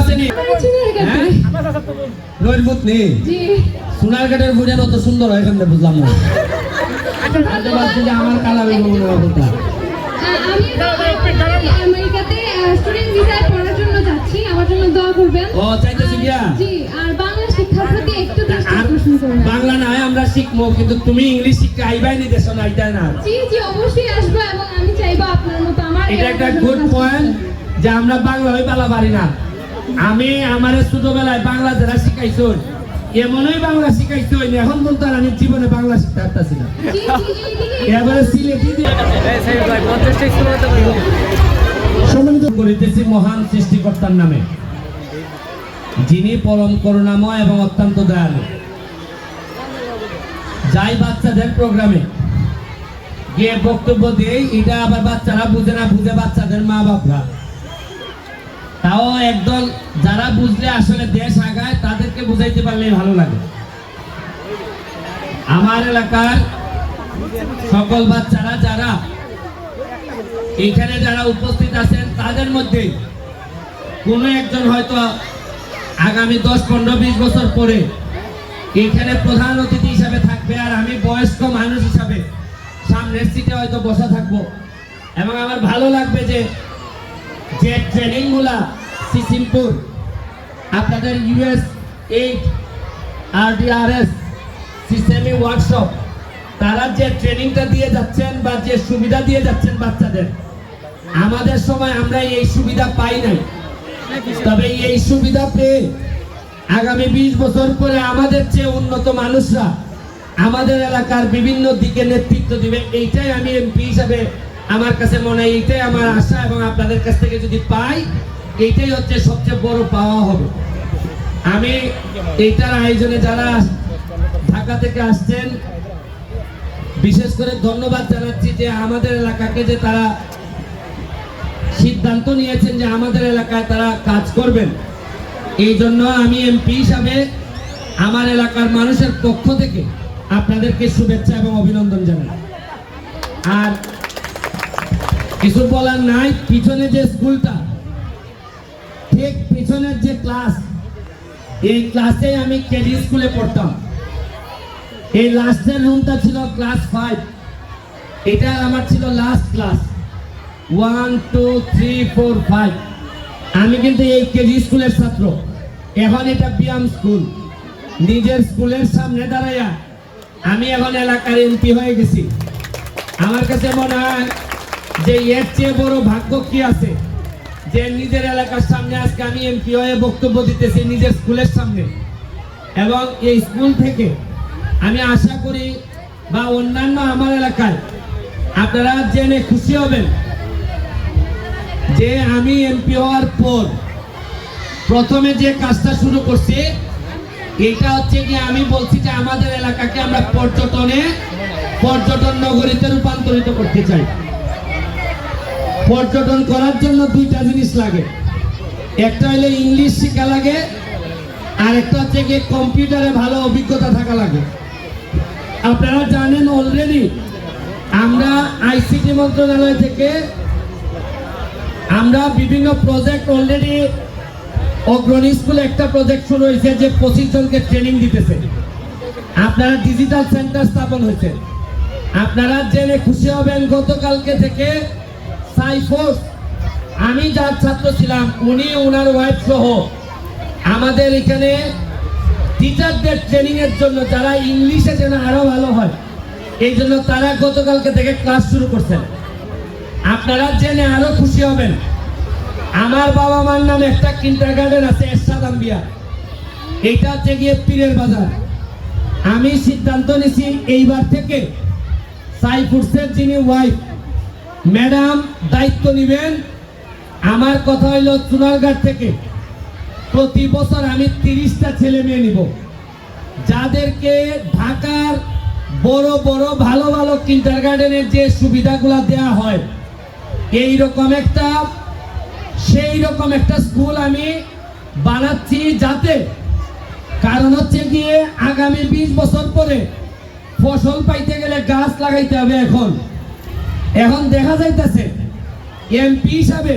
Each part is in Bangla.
আসেনি। হ্যাঁ? নেই। সোনারঘাটের বুড়িয়া অত সুন্দর হয় এখানে বুঝলাম না। আমার হয় কথা আমেরিকাতে স্টুডেন্ট ভিসায় পড়ার জন্য যাচ্ছি আমার জন্য দোয়া করবেন। ও চাইতেছি গিয়া? জি আর বাংলা শিক্ষার প্রতি একটু দৃষ্টি আর আকর্ষণ করবেন। নয় আমরা শিখব কিন্তু তুমি ইংলিশ শিখতে আইবাই নি দেশ না এটাই না। জি জি অবশ্যই আসব এবং আমি চাইব আপনার মতো আমার এটা একটা গুড পয়েন্ট। যে আমরা বাংলা হই পালা পারি না। আমি আমার ছোটবেলায় বাংলা যারা শিখাইছো, এমনই বাংলা শিখাইছো এখন বলতো আমি জীবনে বাংলা শিখতে পারতাছি না। এবারে সম্মানিত করিতেছি মহান সৃষ্টিকর্তার নামে। যিনি পরম করুণাময় এবং অত্যন্ত দয়ালু। যাই বাচ্চাদের প্রোগ্রামে। গিয়ে বক্তব্য দেই এটা আবার বাচ্চারা বুঝে না, বুঝে বাচ্চাদের মা বাপরা তাও একদল যারা বুঝলে আসলে দেশ আগায়, তাদেরকে বুঝাইতে পারলে ভালো লাগে। আমার এলাকার সকল বাচ্চারা, যারা এখানে যারা উপস্থিত আছেন, তাদের মধ্যে কোনো একজন হয়তো আগামী দশ, পনেরো, বিশ বছর পরে এখানে প্রধান অতিথি হিসাবে থাকবে আর আমি বয়স্ক মানুষ হিসাবে সামনের সিটে হয়তো বসা থাকব। এবং আমার ভালো লাগবে যে যে ট্রেনিংগুলা সিসিমপুর, আপনাদের ইউএস এইট, আরডিআরএস সিস্টেমি ওয়ার্কশপ, তারা যে ট্রেনিংটা দিয়ে যাচ্ছেন বা যে সুবিধা দিয়ে যাচ্ছেন বাচ্চাদের, আমাদের সময় আমরা এই সুবিধা পাই নাই। তবে এই সুবিধা পেয়ে আগামী বিশ বছর পরে আমাদের চেয়ে উন্নত মানুষরা আমাদের এলাকার বিভিন্ন দিকে নেতৃত্ব দিবে, এইটাই আমি এমপি হিসাবে আমার কাছে মনে হয় এইটাই আমার আশা এবং আপনাদের কাছ থেকে যদি পাই, এইটাই হচ্ছে সবচেয়ে বড় পাওয়া হবে। আমি এইটার আয়োজনে যারা ঢাকা থেকে আসছেন, বিশেষ করে ধন্যবাদ জানাচ্ছি যে আমাদের এলাকাকে যে তারা সিদ্ধান্ত নিয়েছেন যে আমাদের এলাকায় তারা কাজ করবেন। এই জন্য আমি এমপি হিসাবে আমার এলাকার মানুষের পক্ষ থেকে আপনাদেরকে শুভেচ্ছা এবং অভিনন্দন জানাই। আর কিছু বলার নাই, পিছনে যে স্কুলটা, ঠিক পিছনের যে ক্লাস, এই ক্লাসে আমি কেজি স্কুলে পড়তাম। এই লাস্টের রুমটা ছিল ক্লাস ফাইভ এটা আমার ছিল last class one two three four five আমি কিন্তু এই কেজি স্কুলের ছাত্র। এখন এটা ব্যায়াম স্কুল নিজের স্কুলের সামনে দাঁড়াইয়া আমি এখন এলাকার এমপি হয়ে গেছি। আমার কাছে মনে হয় যে এর চেয়ে বড় ভাগ্য কি আছে? যে নিজের এলাকার সামনে আজকে আমি এমপি হয়ে বক্তব্য দিতেছি নিজের স্কুলের সামনে। এবং এই স্কুল থেকে আমি আশা করি বা অন্যান্য আমার এলাকায় আপনারা জেনে খুশি হবেন যে আমি এমপি হওয়ার পর প্রথমে যে কাজটা শুরু করছি এটা হচ্ছে কি আমি বলছি যে আমাদের এলাকাকে আমরা পর্যটনে, পর্যটন নগরীতে রূপান্তরিত করতে চাই। পর্যটন করার জন্য দুইটা জিনিস লাগে। একটা হলো ইংলিশ শেখা লাগে, আর একটা হচ্ছে গিয়ে কম্পিউটারে ভালো অভিজ্ঞতা থাকা লাগে। আপনারা জানেন অলরেডি আমরা আইসিটি মন্ত্রণালয় থেকে আমরা বিভিন্ন প্রজেক্ট অলরেডি অগ্রণী স্কুলে একটা প্রজেক্ট শুরু হয়েছে যে পঁচিশ জনকে ট্রেনিং দিতেছে। আপনারা ডিজিটাল সেন্টার স্থাপন হয়েছে। আপনারা জেনে খুশি হবেন, গতকালকে থেকে সাইফোর্স আমি যার ছাত্র ছিলাম, উনি ওনার ওয়াইফ সহ। আমাদের এখানে টিচারদের ট্রেনিং এর জন্য যারা ইংলিশে যেন আরও ভালো হয়, এই জন্য তারা গতকালকে থেকে ক্লাস শুরু করছেন। আপনারা জেনে আরও খুশি হবেন। আমার বাবা মার নামে একটা কিন্টার গার্ডেন আছে, এরশাদ আম্বিয়া। এইটা হচ্ছে গিয়ে পীরের বাজার। আমি সিদ্ধান্ত নিছি এইবার থেকে সাইফুডসের যিনি ওয়াইফ ম্যাডাম দায়িত্ব নেবেন। আমার কথা হইল চুনারঘাট থেকে। প্রতি বছর আমি তিরিশটা ছেলে মেয়ে নিব। যাদেরকে ঢাকার বড় বড় ভালো ভালো কিন্টার গার্ডেনের যে সুবিধাগুলো দেয়া হয় এই রকম একটা সেই রকম একটা স্কুল আমি বানাচ্ছি যাতে, কারণ হচ্ছে গিয়ে আগামী বিশ বছর পরে ফসল পাইতে গেলে গাছ লাগাইতে হবে এখন। এখন দেখা যাইতেছে এমপি হিসাবে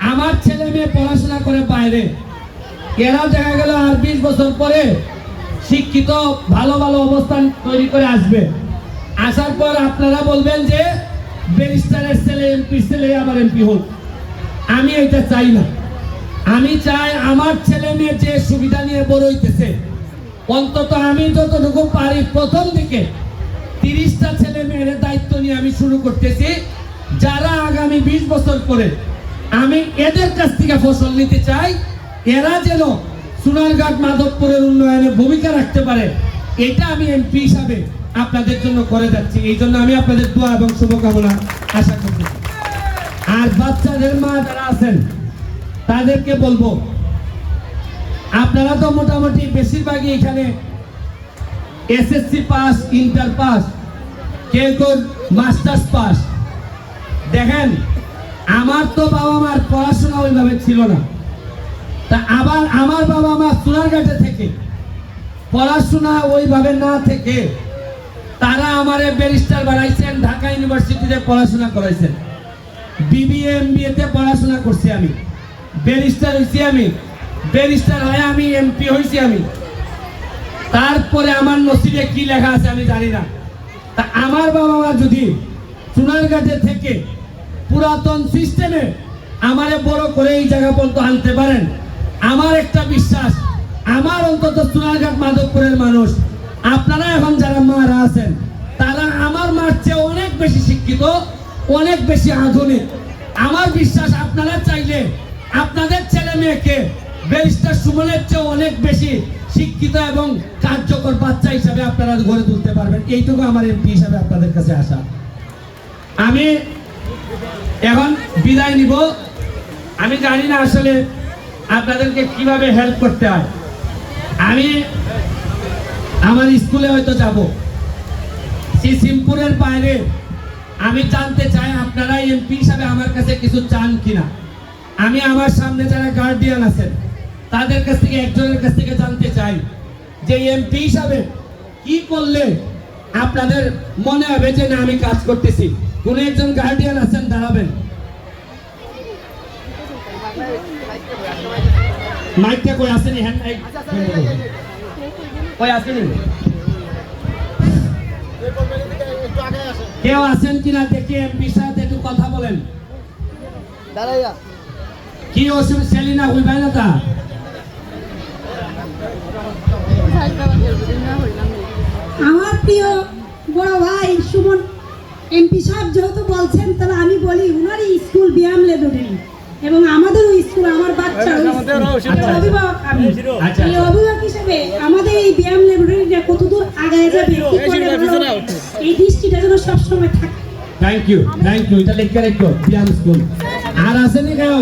আমার ছেলে মেয়ে পড়াশোনা করে বাইরে। এরা দেখা গেল আর বিশ বছর পরে শিক্ষিত, ভালো ভালো অবস্থান তৈরি করে আসবে। আসার পর আপনারা বলবেন যে, ব্যারিস্টারের ছেলে এমপি ছেলে, আমার এমপি হোক। আমি এটা চাই না। আমি চাই আমার ছেলে মেয়ে যে সুবিধা নিয়ে বড় হইতেছে, অন্তত আমি যতটুকু পারি প্রথম দিকে তিরিশটা ছেলে মেয়ের দায়িত্ব নিয়ে আমি শুরু করতেছি। যারা আগামী বিশ বছর পরে আমি এদের কাছ থেকে ফসল নিতে চাই, এরা যেন সোনারঘাট মাধবপুরের উন্নয়নে ভূমিকা রাখতে পারে, এটা আমি এমপি হিসাবে আপনাদের জন্য করে যাচ্ছি। এই জন্য আমি আপনাদের দোয়া এবং শুভকামনা আশা করতেছি আর বাচ্চাদের মা যারা আছেন, তাদেরকে বলব, আপনারা তো মোটামুটি বেশিরভাগই এখানে এসএসসি পাস, ইন্টার পাস কেউ কেউ মাস্টার্স পাস। দেখেন, আমার তো বাবা মার পড়াশোনা ওইভাবে ছিল না। তা আবার আমার বাবা মা সোনারঘাটে থেকে পড়াশোনা ওইভাবে না থেকে তারা আমারে ব্যারিস্টার বানাইছেন, ঢাকা ইউনিভার্সিটিতে পড়াশোনা করাইছেন। বিবিএ, এমবিএ তে পড়াশোনা করছি আমি। ব্যারিস্টার হইছি আমি। ব্যারিস্টার হয়ে আমি এমপি হইছি আমি। তারপরে আমার নসিবে কি লেখা আছে আমি জানি না। তা আমার বাবা মা যদি সোনারঘাটে থেকে পুরাতন সিস্টেমে আমারে বড় করে এই জায়গা পর্যন্ত আনতে পারেন, আমার একটা বিশ্বাস, আমার অন্তত সোনারঘাট মাধবপুরের মানুষ, আপনারা এখন যারা মারা আছেন, তারা আমার মার চেয়ে অনেক বেশি শিক্ষিত, অনেক বেশি আধুনিক। আমার বিশ্বাস আপনারা চাইলে আপনাদের ছেলে মেয়েকে ব্যারিস্টার সুমনের চেয়ে অনেক বেশি শিক্ষিত এবং কার্যকর বাচ্চা হিসাবে আপনারা গড়ে তুলতে পারবেন। এইটুকু আমার এমপি হিসাবে আপনাদের কাছে আসা আমি এখন বিদায় নিব। আমি জানি না আসলে আপনাদেরকে কীভাবে হেল্প করতে হয়। আমি আমার স্কুলে হয়তো যাব। সিমপুরের বাইরে আমি জানতে চাই আপনারা এমপি হিসাবে আমার কাছে কিছু চান কিনা। আমি আমার সামনে যারা গার্ডিয়ান আছেন তাদের কাছ থেকে একজনের কাছ থেকে জানতে চাই যে এমপি হিসাবে কি করলে আপনাদের মনে হবে যে না আমি কাজ করতেছি? কোন একজন গার্ডিয়ান আছেন দাঁড়াবেন। মাইকটা কই আসেনি হ্যান্ড মাইক কই আসেনি কেউ আছেন কিনা দেখি এমপির সাথে একটু কথা বলেন। দাঁড়াইয়া। কি অসুবিধা? সেলিনা হইবাই না তা? আমার প্রিয় বড় ভাই সুমন এমপি সাহেব যেহেতু বলছেন তাহলে আমি বলি উনারই স্কুল ব্যায়াম লেবরেটরি এবং আমাদেরও স্কুল আমার বাচ্চার অভিভাবক আমি আচ্ছা, এই আচ্ছা। অভিভাবক হিসেবে আমাদের এই ব্যায়াম ল্যাবরেটরিটা কতদূর আগায় যাবে এই দৃষ্টিটা যেন সবসময় থাকে। থ্যাংক ইউ থ্যাংক ইউ এটা লিখে রাখো বিয়াম স্কুল। আর আসেনি কেউ?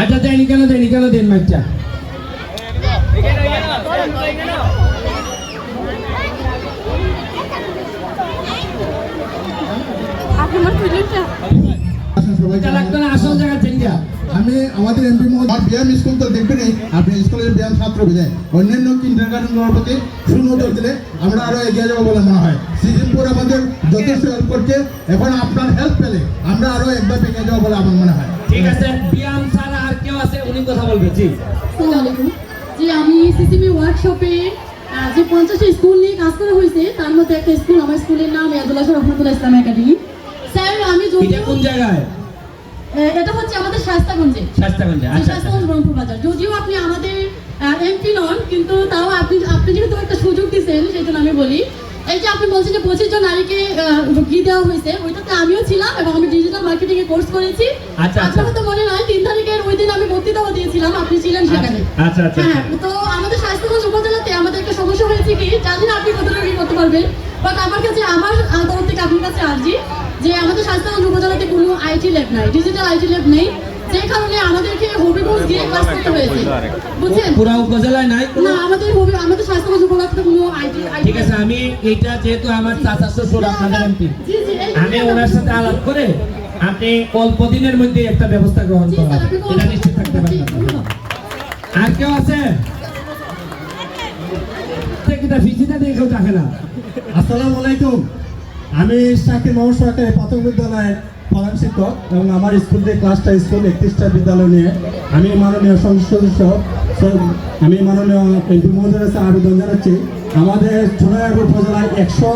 আচ্ছা দেয়নি কেন দেয়নি কেন দেন মাইকটা আসুন সবাই এটা লাগতো না আসল জায়গা চেঞ্জা আমি আমাদের এমপি মহোদয় ব্যায়াম স্কুল তো দেখবেনই আপনি স্কুলের ব্যায়াম ছাত্র বিদায় অন্যান্য কিন্ডার প্রতি সুনজর দিলে আমরা আরও এগিয়ে যাব বলে মনে হয়। সিজনপুর আমাদের যথেষ্ট হেল্প করছে। এখন আপনার হেল্প পেলে আমরা আরও একবার এগিয়ে যাব বলে আমার মনে হয়। ঠিক আছে বিয়াম ছাড়া আর কেউ আছে উনি কথা বলবে জি। আসসালামু আলাইকুম। যে আমি সিসিবি ওয়ার্কশপে যে পঞ্চাশটা স্কুল নিয়ে কাজ করা হয়েছে তার মধ্যে একটা স্কুল আমার স্কুলের নাম ইয়াদুল্লাহ রহমতুল্লাহ ইসলাম একাডেমি স্যার আমি এটা কোন জায়গায়? এটা হচ্ছে আমাদের শাস্তাগঞ্জে। শাস্তাগঞ্জে আচ্ছা আচ্ছা। শাস্তাগঞ্জ রংপুর বাজার। যদিও আপনি আমাদের এমপি নন কিন্তু তাও আপনি আপনি যেহেতু একটা সুযোগ দিচ্ছেন সেই জন্য আমি বলি। এই যে আপনি বলছেন যে পঁচিশ জন নারীকে কি দেওয়া হয়েছে ওইটাতে আমিও ছিলাম এবং আমি ডিজিটাল মার্কেটিং এ কোর্স করেছি। আচ্ছা, আচ্ছা। আপনার তো মনে নয় তিন তারিখের ওই দিন আমি বক্তৃতাও দিয়েছিলাম আপনি ছিলেন সেখানে। আচ্ছা আচ্ছা হ্যাঁ তো আমাদের স্বাস্থ্যগঞ্জ উপজেলাতে আমাদের একটা সমস্যা হয়েছে কি জানি না আপনি কতটা কি করতে পারবেন বাট আমার কাছে আমার তরফ থেকে আপনার কাছে আর্জি যে আমাদের স্বাস্থ্যগঞ্জ উপজেলাতে কোনো আইটি ল্যাব নাই ডিজিটাল আইটি ল্যাব নেই। যে কারণে আমাদেরকে হবিগঞ্জ গিয়ে ক্লাস করতে হয়েছে। বুঝছেন? পুরা উপজেলায় নাই না আমাদের হবি আমাদের স্বাস্থ্যগঞ্জ উপজেলাতে কোনো আইটি ঠিক আছে আমি এইটা যেহেতু আমার চাচা শ্বশুর আপনাদের এমপি জি জি এই- আমি ওনার সাথে আলাপ করে আপনি অল্প দিনের মধ্যে একটা ব্যবস্থা গ্রহণ করা স্যার, হবে। আপনি এটা নিশ্চিত থাকতে পারেন আর কেউ আছে? আসসালামু আলাইকুম। আমি শাকির মোহাম্মদ সরকারি প্রাথমিক বিদ্যালয়ের প্রধান শিক্ষক এবং আমার স্কুল যে ক্লাসটা স্কুল একত্রিশটা বিদ্যালয় নিয়ে আমি মাননীয় সংসদ সদস্য আমি মাননীয় এমপি মহোদয়ের কাছে আবেদন জানাচ্ছি। আমাদের সোনাইয়ার উপজেলায় একশো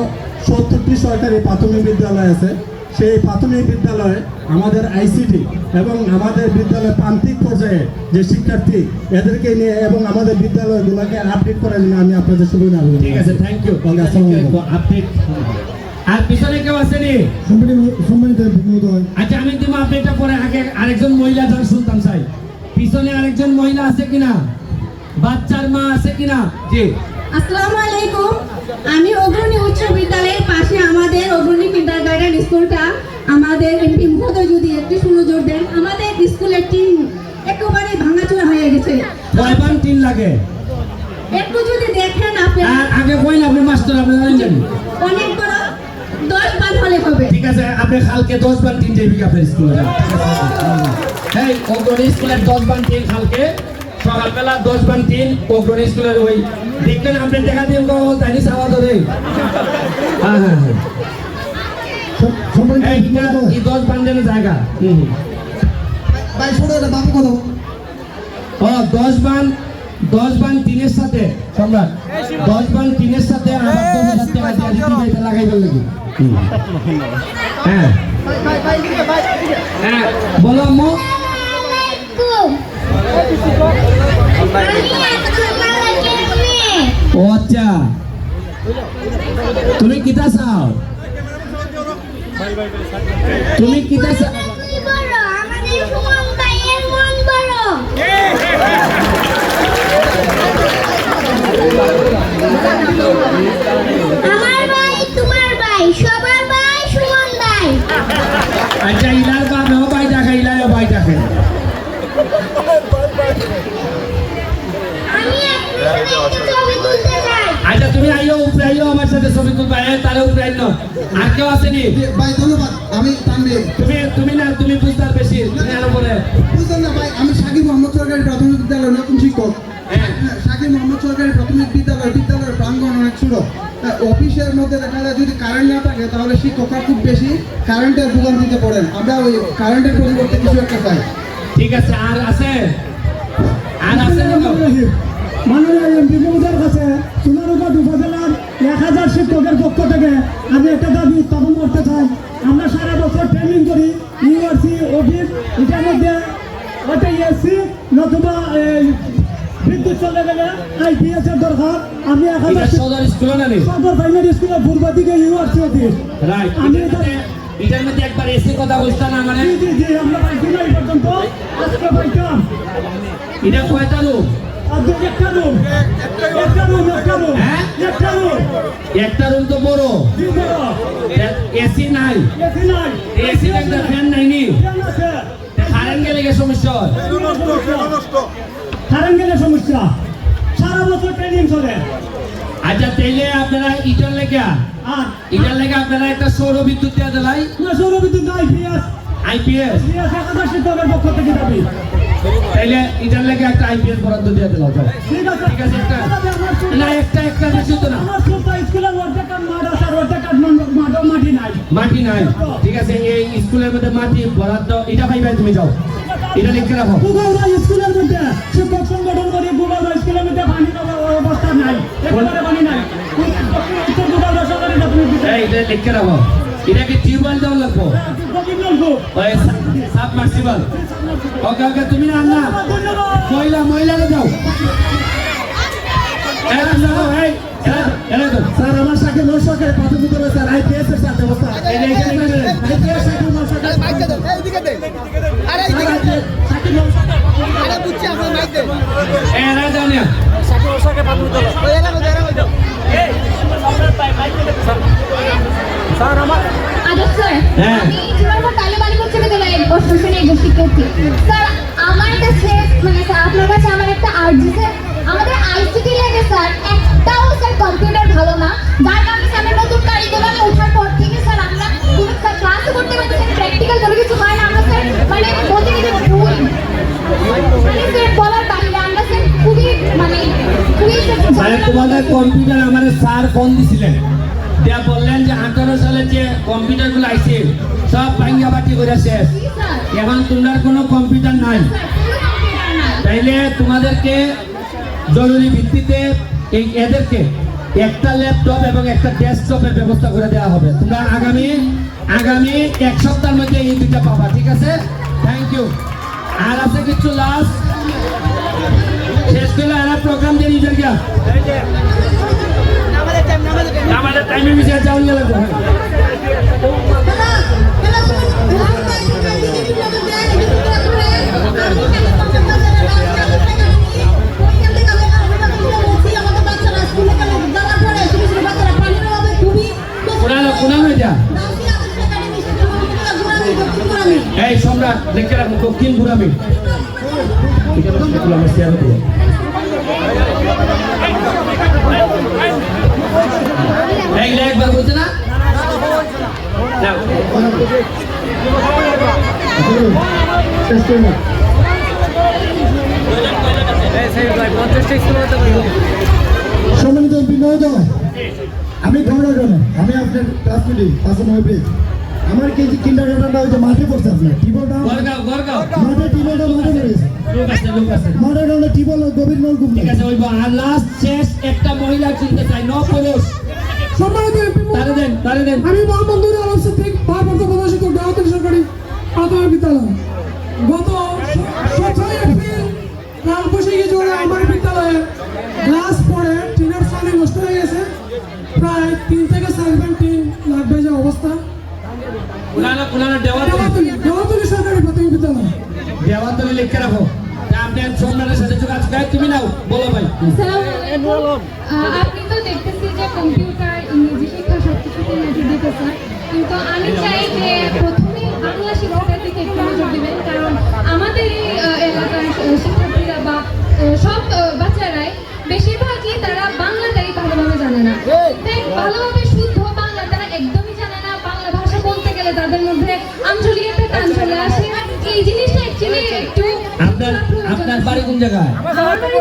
সত্তরটি সরকারি প্রাথমিক বিদ্যালয় আছে। সেই প্রাথমিক বিদ্যালয়ে আমাদের আইসিটি এবং আমাদের বিদ্যালয়ের প্রান্তিক পর্যায়ে যে শিক্ষার্থী এদেরকে নিয়ে এবং আমাদের বিদ্যালয়গুলোকে আপডেট করার জন্য আমি আপনাদের সুবিধা ঠিক আছে থ্যাংক ইউ আপডেট। আর পিছনে কেউ আসেনি সম্মানিত আচ্ছা আমি তোমার আপডেটটা পরে আগে আরেকজন মহিলা যান শুনতাম চাই পিছনে আরেকজন মহিলা আছে কিনা? বাচ্চার মা আছে কিনা? জি। আসসালামু আলাইকুম। আমি অগ্রণী উচ্চ বিদ্যালয়ের পাশে আমাদের অগ্রণী কিন্ডার গার্ডেন স্কুলটা আমাদের এমপি মহোদয় যদি একটু সুনজর দেন আমাদের স্কুলের টিম একেবারে ভাঙাচোরা হয়ে গেছে। কয় পান তিন লাগে। একটু যদি দেখেন আপনি। আগে কই না আপনি মাস্টার আপনি জানেন। জানি অনেক বড় দশ বান হলে হবে। ঠিক আছে আপনি কালকে দশ বার তিন যাইবি আপনার স্কুলে হ্যাঁ অগ্রণী স্কুলের দশ বার তিন কালকে সকালবেলা দশ বার তিন অগ্রণী স্কুলের ওই দেখবেন আপনি দেখা দিন তাই সাওয়া ধরে? হ্যাঁ হ্যাঁ হ্যাঁ। সম্মানিত এই দশ বান্ডেলের জায়গা হুম হুম। ভাই ছোট একটা বাবু কথা ও দশ বান দশ বান তিনের সাথে সম্রাট দশ বান তিনের লাগাই ফেললে হ্যাঁ ভাই ভাই ভাই দিকে ভাই দিকে হ্যাঁ বলো আম্মু ও আচ্ছা তুমি কিতা চাও তুমি কিতা চাও আমাদের সুমন ভাইয়ের মন বড় আমার আচ্ছা ইলার বাপেও বাই দেখে ইলারও বাই চাই আচ্ছা তুমি আইও উপরে আইও আমার সাথে ছবি তুলবা এই তারে উপরে আইনো আর কেউ আসেনি ভাই ধন্যবাদ আমি তানবীর তুমি তুমি না তুমি বুঝতে বেশি তুমি আরও বলে বুঝলেন না ভাই আমি সাকিব মোহাম্মদ সরকারি প্রাথমিক বিদ্যালয়ের নতুন শিক্ষক হ্যাঁ হ্যাঁ, সাকিব মোহাম্মদ সরকারি প্রাথমিক বিদ্যালয় বিদ্যালয়ের প্রাঙ্গণ অনেক ছোট হ্যাঁ, অফিসের মধ্যে দেখা যায় যদি কারেন্ট না থাকে তাহলে শিক্ষকরা খুব বেশি কারেন্টের ভোগান্তিতে পড়েন আমরা ওই কারেন্টের পরিবর্তে কিছু একটা চাই ঠিক আছে আর আছে? আর আছে? মাননীয় এমপি মহোদয়ের কাছে সোনারুপাট উপজেলার এক হাজার শিক্ষকের পক্ষ থেকে আমি একটা দাবি উত্থাপন করতে চাই। আমরা সারা বছর ট্রেনিং করি ইউআরসি অফিস এটার মধ্যে ওটা এসি নতুবা বিদ্যুৎ চলে গেলে আইপিএস এর দরকার। আমি হাজার সদর স্কুল না সদর প্রাইমারি স্কুলের পূর্ব দিকে অফিস রাইট আমি এটার এটা মধ্যে একবার এসে কথা বলতাম না মানে? জি জি আমরা পাইছি না পর্যন্ত। আজকে পাইতাম এটা কয়টা রুম একটা রুম একটা রুম একটা রুম হ্যাঁ? একটা রুম একটা রুম তো বড়। এসি নাই। এসি নাই। এসি একটা ফ্যান নাই নি। কারেন্ট গেলে সমস্যা হয়। কারেন্ট গেলে সমস্যা। সারা বছর ট্রেনিং চলে। আচ্ছা তাইলে আপনারা ইটার লেগে আর? ইটার লেগে আপনারা একটা সৌর বিদ্যুৎ দেওয়া দিলাই না সৌরবিদ্যুৎ নাই পিএস আইপিএস পিএস এক হাজার শিক্ষকের পক্ষ থেকে দাবি। তাইলে ইটার লেগে একটা আইপিএস বরাদ্দ দিয়ে দিলাম। ঠিক আছে। ঠিক আছে একটা না একটা একটা বেশি তো না। আমার স্কুলের অর্ধেক মাঠ আছে আর অর্ধেক মাঠও মাটি নাই। মাটি নাই। ঠিক আছে এই স্কুলের মধ্যে মাটি বরাদ্দ। এটা পাইবে তুমি যাও। এটা লিখে রাখো। স্কুলের মধ্যে রাখো এটা কি টিউবওয়েল দেওয়া লাগবো। সাবমার্সিবল। ওকে ওকে তুমি না না। মহিলা মহিলারা যাও। এরা যাও এই এরা এরা যাও। স্যার আমার সাথে নৌসরকারি প্রাথমিক বিদ্যালয় স্যার আইপিএস এর সাথে এখানে। আইপিএস সাথে মাইক দে এইদিকে দে। আরে এইদিকে আইপিএস সাথে নৌসরকারি আরে বুঝছি আপনার মাইক দে। এই এরা যাও না ওই এলাকা দে এলাকা দে আদর স্যার। আমি বিদ্যালয়ের অষ্টম শ্রেণির একজন শিক্ষার্থী স্যার আমার মানে স্যার আপনার কাছে আমার একটা আর্জি আমাদের আইসিটি স্যার একটাও স্যার কম্পিউটার ভালো না যার আমরা নতুন কারিকুলামে ওঠার পর থেকে স্যার আমরা প্র্যাকটিক্যাল কিছু আমরা মানে তোমাদের কম্পিউটার আমার স্যার ফোন দিছিলেন। দিয়া বললেন যে আঠারো সালে যে কম্পিউটারগুলো আইছে, সব ভাঙ্গা বাটি করে শেষ। এখন তোমরা কোনো কম্পিউটার নাই। তাইলে তোমাদেরকে জরুরি ভিত্তিতে এই এদেরকে একটা ল্যাপটপ এবং একটা ডেস্কটপের ব্যবস্থা করে দেওয়া হবে। তোমরা আগামী আগামী এক সপ্তাহের মধ্যে এই দুইটা পাবা, ঠিক আছে? থ্যাংক ইউ আর আছে কিছু লাস্ট শেষ করলে আর প্রোগ্রাম দিয়ে নিজের গিয়া। আমাদের টাইম হ্যাঁ। কোনানো কোনানো এই সম্রাট, দেখে রাখুন দক্ষিণ বুড়ামি ঠিক আছে সেগুলো আমরা শেয়ার করব এইগুলো একবার বলছে না যাও। সম্মানিত মহোদয় আমি ধরাজন আমি আপনার ক্লাস পাশে মহবিল আমার কেজি কিন্ডার গার্ডেনটা যে মাঠে পড়ছে আপনার? গড়গাঁও মাঠে টিবলটা মাঠে পড়েছে। লোক আছে লোক আছে। মাঠে নাহলে টিবল গভীর নলকূপ ঠিক আছে ওই আর লাস্ট শেষ একটা মহিলা চিনতে চাই ন পুরুষ সম্মানিত তারে দেন তারে দেন। আমি মোহাম্মদুর আলম সিদ্দিক ভারপ্রাপ্ত প্রদর্শিত গাঁওতলি সরকারি প্রাথমিক বিদ্যালয়। গত সতেরোই এপ্রিল কাল জোরে আমার বিদ্যালয়ে গ্লাস পড়ে টিনের সামনে নষ্ট হয়ে গেছে। প্রায় তিন থেকে চার ঘণ্টা টিন লাগবে যে অবস্থা। কোনানো কোনানো দেওয়া গাঁওতলি গাঁওতলি সরকারি প্রাথমিক বিদ্যালয়। দেওয়া তুমি লিখে রাখো। আপনি সম্রাটের সাথে যোগাযোগ করে তুমি নাও বলো ভাই। আপনি তো দেখতেছি যে কম্পিউটার ইংরেজি শিক্ষা সবকিছুতে নজর দিতেছেন কিন্তু আমি চাই যে প্রথমে আপনার বাড়ি কোন জায়গায়?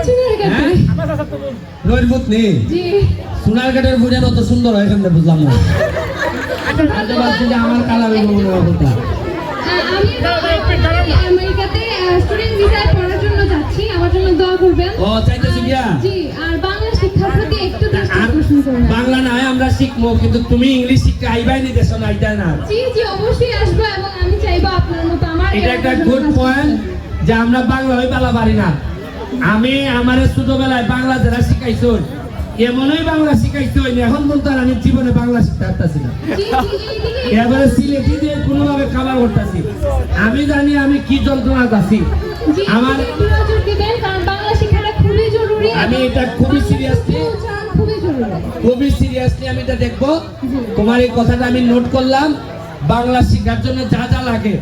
চুনারগাঁতে। হ্যাঁ? নেই? সোনারঘাটের বুঝেন অত সুন্দর হয় এখানে বুঝলাম না। বাজে যে আমার মনে হয় কথা আমেরিকাতে স্টুডেন্ট ভিসায় পড়ার জন্য যাচ্ছি আমার জন্য দোয়া করবেন। ও চাইতেছি গিয়া? জি আর বাংলা শিক্ষার প্রতি একটু দৃষ্টি আর আকর্ষণ করবেন বাংলা না হয় আমরা শিখব কিন্তু তুমি ইংলিশ শিখতে আইবাই নি দেশ না এটা না। জি জি অবশ্যই আসব এবং আমি চাইব আপনার মতো আমার এটা একটা গুড পয়েন্ট। যে আমরা বাংলা হয়ে পালা পারি না। আমি আমার ছোটবেলায় বাংলা যারা শিখাইছো এমনই বাংলা শিখাইছো এখন বলতো আর আমি জীবনে বাংলা শিখতে পারতাছি না। এবারে সিলেটি দিয়ে কোনোভাবে খাবার করতেছি। আমি জানি আমি কি যন্ত্রণা আছি। আমার আমি এটা খুবই খুবই খুবই সিরিয়াসলি আমি এটা দেখব। তোমার এই কথাটা আমি নোট করলাম। বাংলা শিক্ষার জন্য যা যা লাগে।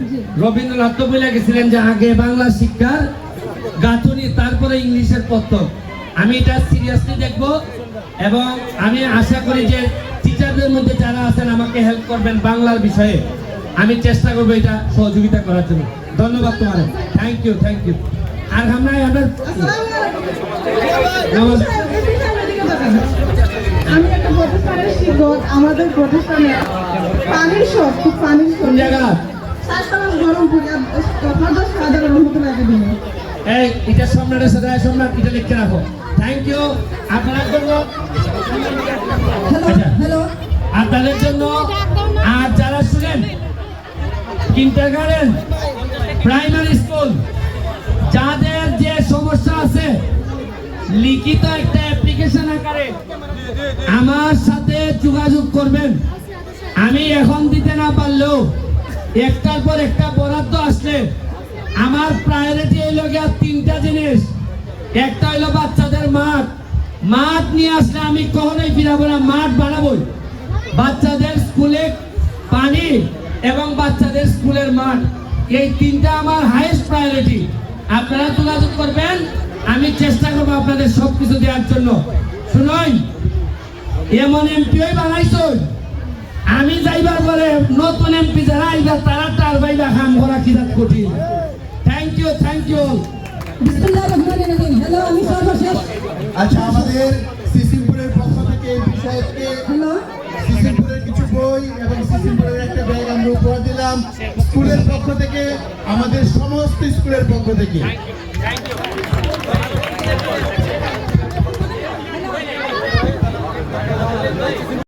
রবীন্দ্রনাথ তো বলে গেছিলেন যে আগে বাংলা শিক্ষার গাঁথুনি তারপরে ইংলিশের পত্র আমি এটা সিরিয়াসলি দেখব এবং আমি আশা করি যে টিচারদের মধ্যে যারা আছেন আমাকে হেল্প করবেন বাংলার বিষয়ে। আমি চেষ্টা করব এটা সহযোগিতা করার জন্য। ধন্যবাদ তোমার থ্যাংক ইউ থ্যাংক ইউ আর আমরা আমি একটা প্রতিষ্ঠানের শিক্ষক আমাদের প্রতিষ্ঠানে পানির খুব পানির শখ কোন জায়গা? শাসনাস গরমপুর সদর সাধারণ রহমতুল্লাহ একাডেমি এই এটা সম্রাটের সাথে সম্রাট এটা লিখে রাখো। থ্যাংক ইউ আপনার জন্য আচ্ছা, আপনাদের জন্য আর যারা student kindergarten primary school যাদের যে সমস্যা আছে লিখিত একটা অ্যাপ্লিকেশন আকারে আমার সাথে যোগাযোগ করবেন। আমি এখন দিতে না পারলেও একটার পর একটা বরাদ্দ আসলে আমার প্রায়োরিটি হইল গিয়া তিনটা জিনিস। একটা হইল বাচ্চাদের মাঠ। মাঠ নিয়ে আসলে আমি কখনোই ফিরাবো না, মাঠ বানাবো বাচ্চাদের স্কুলে পানি এবং বাচ্চাদের স্কুলের মাঠ। এই তিনটা আমার হাইয়েস্ট প্রায়োরিটি আপনারা যোগাযোগ করবেন। আমি চেষ্টা করব আপনাদের সব কিছু দেওয়ার জন্য। শুনুন এমন এমপি বানাইছুন। আমি যাইবার পরে নতুন এমপি যারা আইবা তারা তার বাইবা কাম করা কি জাত কঠিন। Thank you thank you hello আমি সর্বশেষ। আচ্ছা আমাদের সিসিমপুরের পক্ষ থেকে এই বিষয়কে হ্যালো। সিসিমপুরের কিছু বই এবং সিসিমপুরের একটা ব্যাগ আমরা উপহার দিলাম। স্কুলের পক্ষ থেকে আমাদের সমস্ত স্কুলের পক্ষ থেকে।